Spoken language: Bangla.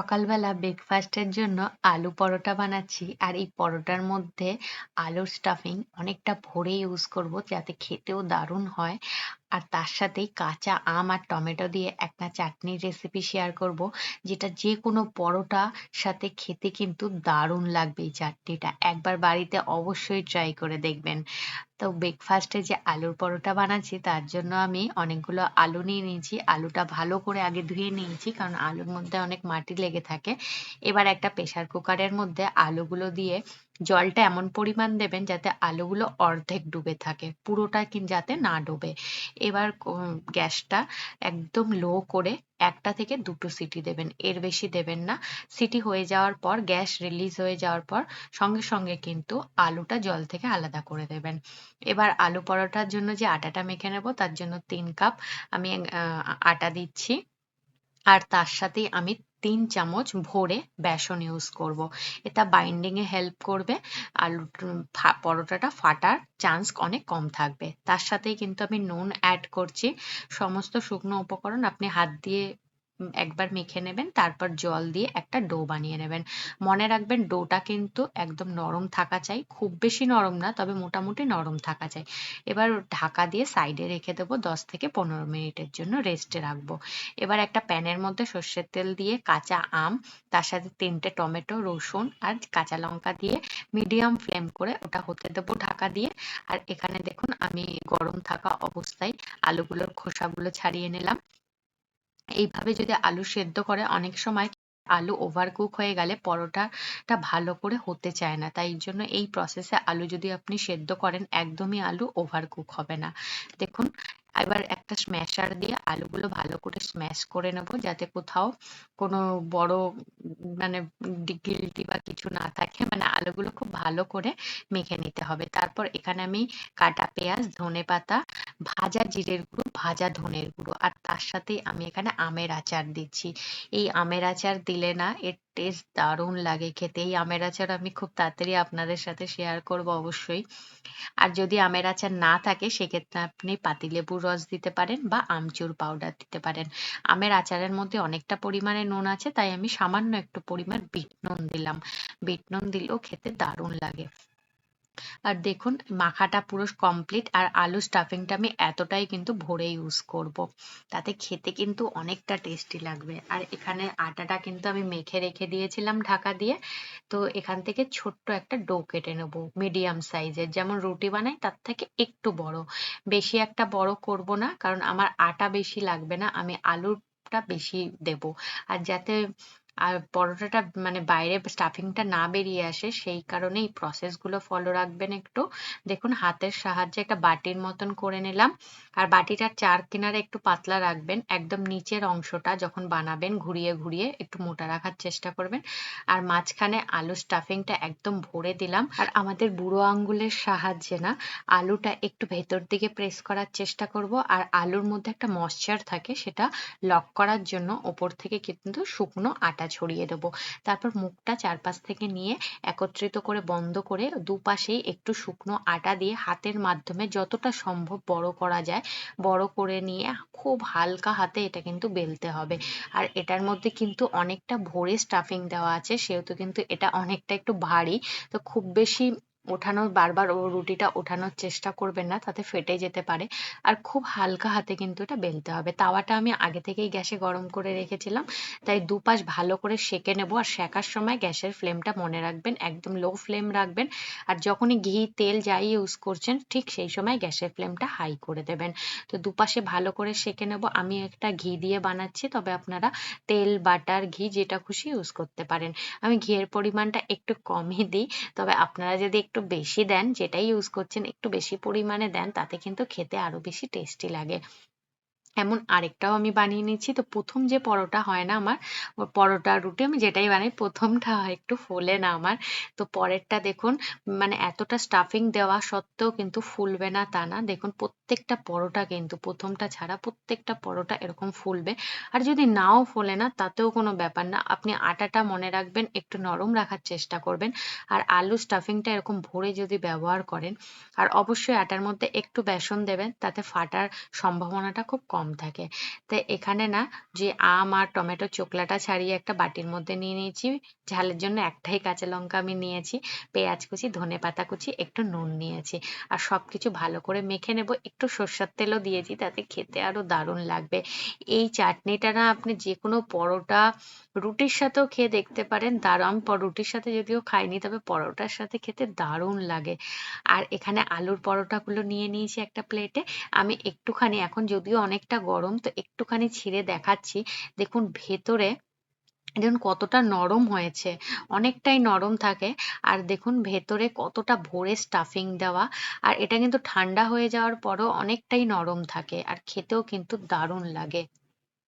সকালবেলা ব্রেকফাস্টের জন্য আলু পরোটা বানাচ্ছি। আর এই পরোটার মধ্যে আলুর স্টাফিং অনেকটা ভরে ইউজ করব যাতে খেতেও দারুণ হয়। আর তার সাথেই কাঁচা আম আর টমেটো দিয়ে একটা চাটনির রেসিপি শেয়ার করব, যেটা যে কোনো পরোটা সাথে খেতে কিন্তু দারুণ লাগবে এই চাটনিটা। একবার বাড়িতে অবশ্যই ট্রাই করে দেখবেন। তো ব্রেকফাস্টে যে আলুর পরোটা বানাচ্ছি, তার জন্য আমি অনেকগুলো আলু নিয়ে নিয়েছি। আলুটা ভালো করে আগে ধুয়ে নিয়েছি, কারণ আলুর মধ্যে অনেক মাটি লেগে থাকে। এবার একটা প্রেসার কুকারের মধ্যে আলুগুলো দিয়ে জলটা এমন পরিমাণ দেবেন যাতে আলুগুলো অর্ধেক ডুবে থাকে, পুরোটা কি যাতে না ডুবে। এবার গ্যাসটা একদম লো করে একটা থেকে দুটো সিটি দেবেন, এর বেশি দেবেন না। সিটি হয়ে যাওয়ার পর, গ্যাস রিলিজ হয়ে যাওয়ার পর সঙ্গে সঙ্গে কিন্তু আলুটা জল থেকে আলাদা করে দেবেন। এবার আলু পরোটার জন্য যে আটাটা মেখে নেব, তার জন্য তিন কাপ আমি আটা দিচ্ছি। আর তার সাথেই আমি তিন চামচ ভরে বেসন ইউজ করব। এটা বাইন্ডিং এ হেল্প করবে। আলু পরোটাটা ফাটার চান্স অনেক কম থাকবে। তার সাথেই কিন্তু আমি নুন অ্যাড করছি। সমস্ত শুকনো উপকরণ আপনি হাত দিয়ে একবার মেখে নেবেন, তারপর জল দিয়ে একটা ডো বানিয়ে নেবেন। মনে রাখবেন ডোটা কিন্তু একদম নরম থাকা চাই, খুব বেশি নরম না, তবে মোটামুটি নরম থাকা চাই। এবার ঢাকা দিয়ে সাইডে রেখে দেবো দশ থেকে পনেরো মিনিটের জন্য রেস্টে রাখব। এবার একটা প্যানের মধ্যে সর্ষের তেল দিয়ে কাঁচা আম, তার সাথে তিনটে টমেটো, রসুন আর কাঁচা লঙ্কা দিয়ে মিডিয়াম ফ্লেম করে ওটা হতে দেবো ঢাকা দিয়ে। আর এখানে দেখুন আমি গরম থাকা অবস্থায় আলুগুলোর খোসাগুলো ছাড়িয়ে নিলাম। এইভাবে যদি আলু সেদ্ধ করে, অনেক সময় আলু ওভারকুক হয়ে গেলে পরোটাটা ভালো করে হতে চায় না। তাই জন্য এই প্রসেসে আলু যদি আপনি সেদ্ধ করেন, একদমই আলু ওভারকুক হবে না। দেখুন, এবার একটা স্ম্যাশার দিয়ে আলুগুলো ভালো করে স্ম্যাশ করে নেব, যাতে কোথাও কোনো বড় মানে গিলটি বা কিছু না থাকে। মানে আলুগুলো খুব ভালো করে মেখে নিতে হবে। তারপর এখানে আমি কাটা পেঁয়াজ ধনে পাতা ভাজা জিরের গুঁড়ো, ভাজা ধনের গুঁড়ো। আর তার সাথে আমি এখানে আমের আচার দিচ্ছি। এই আমের আচার দিলে না, এর টেস্ট দারুণ লাগে খেতে। এই আমের আচার আমি খুব তাড়াতাড়ি আপনাদের সাথে শেয়ার করব অবশ্যই। আর যদি আমের আচার না থাকে, সেক্ষেত্রে আপনি পাতিলেবুর রস দিতে পারেন বা আমচুর পাউডার দিতে পারেন। আমের আচারের মধ্যে অনেকটা পরিমাণে নুন আছে, তাই আমি সামান্য একটু পরিমাণ বিট নুন দিলাম। বিট নুন দিলেও খেতে দারুণ লাগে। আর দেখুন, মাখাটা পুরো কমপ্লিট আর আলু স্টাফিংটা আমি এতটাই কিন্তু ভরে ইউজ করব। তাতে খেতে কিন্তু অনেকটা টেস্টি লাগবে। আর এখানে আটাটা কিন্তু আমি মেখে রেখে দিয়েছিলাম ঢাকা দিয়ে। তো এখান থেকে ছোট্ট একটা ডো কেটে নেব মিডিয়াম সাইজের যেমন রুটি বানাই, তার থেকে একটু বড়। বেশি একটা বড় করব না, কারণ আমার আটা বেশি লাগবে না, আমি আলুটা বেশি দেব। আর যাতে আর পরোটাটা মানে বাইরে স্টাফিংটা না বেরিয়ে আসে, সেই কারণে এই প্রসেসগুলো ফলো রাখবেন একটু। দেখুন, হাতের সাহায্যে একটা বাটির মতন করে নিলাম। আর বাটিটার চার কিনারে একটু পাতলা রাখবেন, একদম নিচের অংশটা যখন বানাবেন, ঘুরিয়ে ঘুরিয়ে একটু মোটা রাখার চেষ্টা করবেন। আর মাঝখানে আলু স্টাফিংটা একদম ভরে দিলাম। আর আমাদের বুড়ো আঙ্গুলের সাহায্যে না, আলুটা একটু ভেতর দিকে প্রেস করার চেষ্টা করব। আর আলুর মধ্যে একটা ময়শ্চার থাকে, সেটা লক করার জন্য ওপর থেকে কিন্তু শুকনো আটা ছড়িয়ে দেবো। তারপর মুখটা চারপাশ থেকে নিয়ে একত্রিত করে বন্ধ করে দুপাশেই একটু শুকনো আটা দিয়ে হাতের মাধ্যমে যতটা সম্ভব বড় করা যায়, বড় করে নিয়ে খুব হালকা হাতে এটা কিন্তু বেলতে হবে। আর এটার মধ্যে কিন্তু অনেকটা ভরে স্টাফিং দেওয়া আছে, সেহেতু কিন্তু এটা অনেকটা একটু ভারী। তো খুব বেশি ওঠানোর, বারবার ও রুটিটা ওঠানোর চেষ্টা করবেন না, তাতে ফেটে যেতে পারে। আর খুব হালকা হাতে কিন্তু এটা বেলতে হবে। তাওয়াটা আমি আগে থেকেই গ্যাসে গরম করে রেখেছিলাম, তাই দুপাশ ভালো করে সেকে নেব আর সেকার সময় গ্যাসের ফ্লেমটা মনে রাখবেন, একদম লো ফ্লেম রাখবেন। আর যখনই ঘি, তেল যাই ইউজ করছেন, ঠিক সেই সময় গ্যাসের ফ্লেমটা হাই করে দেবেন। তো দুপাশে ভালো করে সেকে নেব। আমি একটা ঘি দিয়ে বানাচ্ছি, তবে আপনারা তেল, বাটার, ঘি যেটা খুশি ইউজ করতে পারেন। আমি ঘিয়ের পরিমাণটা একটু কমই দিই, তবে আপনারা যদি একটু বেশি দেন, যেটাই ইউজ করছেন, একটু বেশি পরিমাণে দেন, তাতে কিন্তু খেতে আরও বেশি টেস্টি লাগে। এমন আরেকটাও আমি বানিয়ে নিচ্ছি। তো প্রথম যে পরোটা হয় না আমার পরোটা, রুটি আমি যেটাই বানাই, প্রথমটা হয় একটু ফোলে না আমার। তো পরেরটা দেখুন মানে এতটা স্টাফিং দেওয়া সত্ত্বেও কিন্তু ফুলবে না তা না। দেখুন প্রত্যেকটা পরোটা কিন্তু, প্রথমটা ছাড়া প্রত্যেকটা পরোটা এরকম ফুলবে। আর যদি নাও ফোলে না, তাতেও কোনো ব্যাপার না। আপনি আটাটা মনে রাখবেন, একটু নরম রাখার চেষ্টা করবেন। আর আলু স্টাফিংটা এরকম ভরে যদি ব্যবহার করেন, আর অবশ্যই আটার মধ্যে একটু বেসন দেবেন, তাতে ফাটার সম্ভাবনাটা খুব কম কম থাকে। তো এখানে না যে আম আর টমেটো চোকলাটা ছাড়িয়ে একটা বাটির মধ্যে নিয়ে নিয়েছি। ঝালের জন্য একটাই কাঁচা লঙ্কা আমি নিয়েছি, পেঁয়াজ কুচি, ধনে পাতা কুচি, একটু নুন নিয়েছি। আর সবকিছু ভালো করে মেখে নেব। একটু সর্ষের তেলও দিয়েছি, তাতে খেতে আরও দারুণ লাগবে। এই চাটনিটা না আপনি যে কোনো পরোটা, রুটির সাথেও খেয়ে দেখতে পারেন। দারুণ রুটির সাথে যদিও খাইনি, তবে পরোটার সাথে খেতে দারুণ লাগে। আর এখানে আলুর পরোটাগুলো নিয়ে নিয়েছি একটা প্লেটে। আমি একটুখানি এখন যদিও অনেকটা গরম, তো একটুখানি ছিঁড়ে দেখাচ্ছি। দেখুন, ভেতরে দেখুন কতটা নরম হয়েছে, অনেকটাই নরম থাকে। আর দেখুন, ভেতরে কতটা ভরে স্টাফিং দেওয়া। আর এটা কিন্তু ঠান্ডা হয়ে যাওয়ার পরও অনেকটাই নরম থাকে, আর খেতেও কিন্তু দারুণ লাগে।